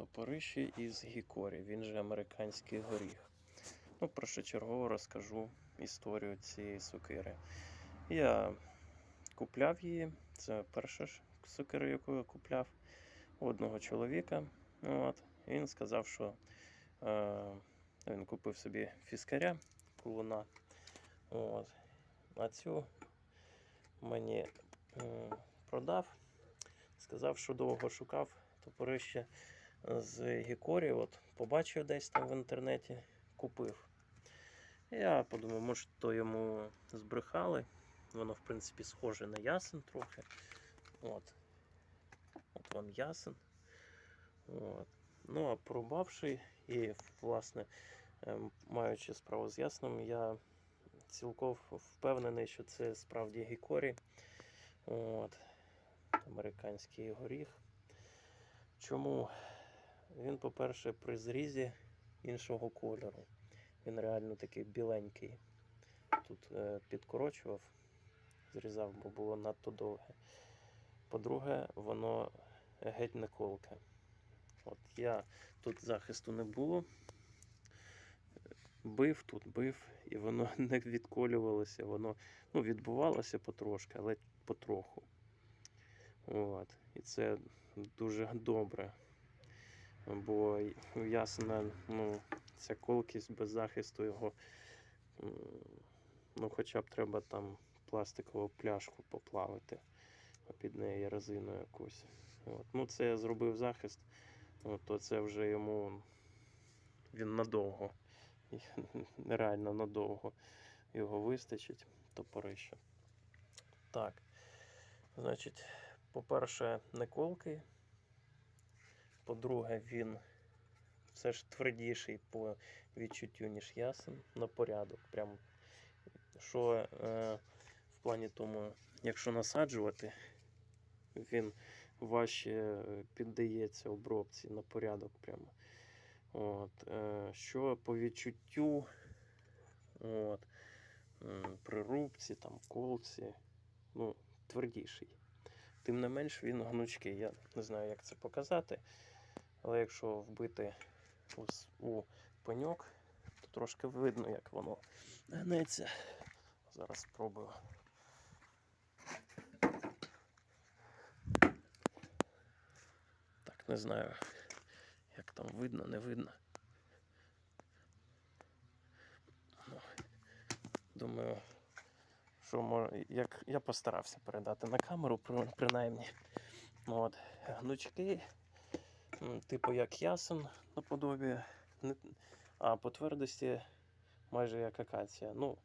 топориші із гікорі, він же американський горіх. Ну, першочергово розкажу історію цієї сокири. Я купляв її, це перша ж сокира, яку я купляв у одного чоловіка. От. Він сказав, що е, він купив собі фіскаря, кулуна. От. А цю мені м, продав. Сказав, що довго шукав топорище з Гікорі. От побачив десь там в інтернеті, купив. Я подумав, може, то йому збрехали. Воно, в принципі, схоже на ясен трохи. От. От вам ясен. От. Ну, а порубавши і, власне, ем, маючи справу з ясним, я цілком впевнений, що це справді гікорі. От. Американський горіх. Чому? Він, по-перше, при зрізі іншого кольору. Він реально такий біленький. Тут е, підкорочував, зрізав, бо було надто довге. По-друге, воно геть не колке. От я тут захисту не було. Бив тут, бив, і воно не відколювалося, воно ну, відбувалося потрошки, але потроху. От. І це дуже добре. Бо ясно, ну, ця колкість без захисту його. Ну, хоча б треба там пластикову пляшку поплавити під неї резину якусь. От. Ну, це я зробив захист, от, то це вже йому він надовго. І Нереально надовго його вистачить, топорище. Так. Значить, по-перше, не колкий. По-друге, він все ж твердіший по відчуттю, ніж ясен на порядок. Прям, що е, в плані тому, якщо насаджувати, він важче е, піддається обробці на порядок прямо. От, е, що по відчуттю, от, м, при рубці, там, колці, ну, твердіший. Тим не менш він гнучкий. Я не знаю, як це показати. Але якщо вбити с- у пеньок, то трошки видно, як воно гнеться. Зараз спробую. Так, не знаю, як там видно, не видно. Ну, Думаю, що мож... як я постарався передати на камеру, принаймні. От, гнучки, типу як ясен наподобі, а по твердості майже як акація. Ну,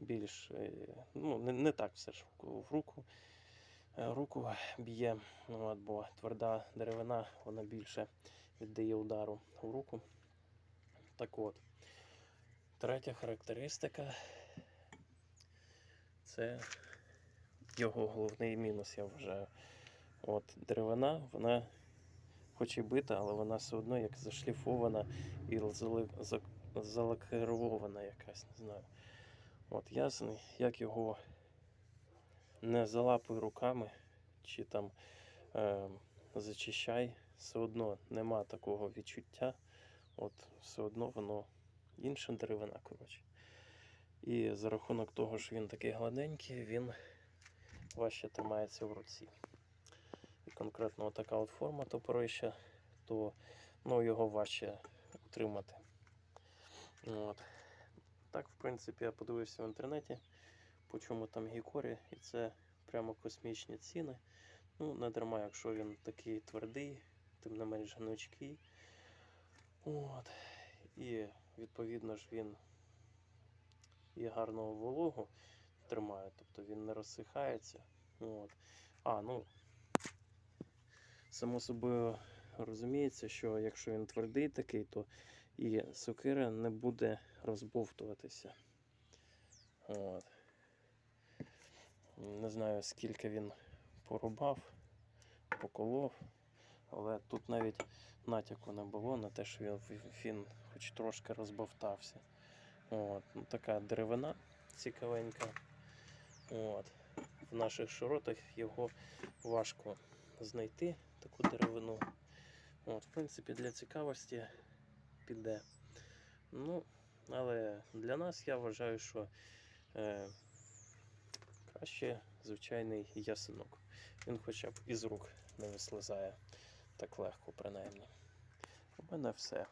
більш, е, ну, не, не так все ж в руку. е, Руку б'є, ну, бо тверда деревина, вона більше віддає удару в руку. Так от. Третя характеристика це його головний мінус, я вважаю. От деревина, вона хоч і бита, але вона все одно як зашліфована і зали- за- залакирована якась, не знаю. От ясний, як його не залапуй руками чи там е, зачищай, все одно нема такого відчуття. От все одно воно інша деревина, коротше. І за рахунок того, що він такий гладенький, він важче тримається в руці. І конкретно така от форма топорища, то ну, його важче утримати. От. Так, в принципі, я подивився в інтернеті, по чому там гікорі, і це прямо космічні ціни. Ну, не дарма, якщо він такий твердий, тим не менш гнучкий. От. І відповідно ж він і гарного вологу тримає, тобто він не розсихається. От. А, ну, само собою розуміється, що якщо він твердий такий, то і сокира не буде розбовтуватися. От. Не знаю, скільки він порубав, поколов, але тут навіть натяку не було на те, що він, він хоч трошки розбовтався. От. Ну, така деревина цікавенька. От. В наших широтах його важко знайти, таку деревину. От, в принципі, для цікавості піде. Ну, але для нас я вважаю, що е, краще звичайний ясенок. Він хоча б із рук не вислизає так легко, принаймні. У мене все.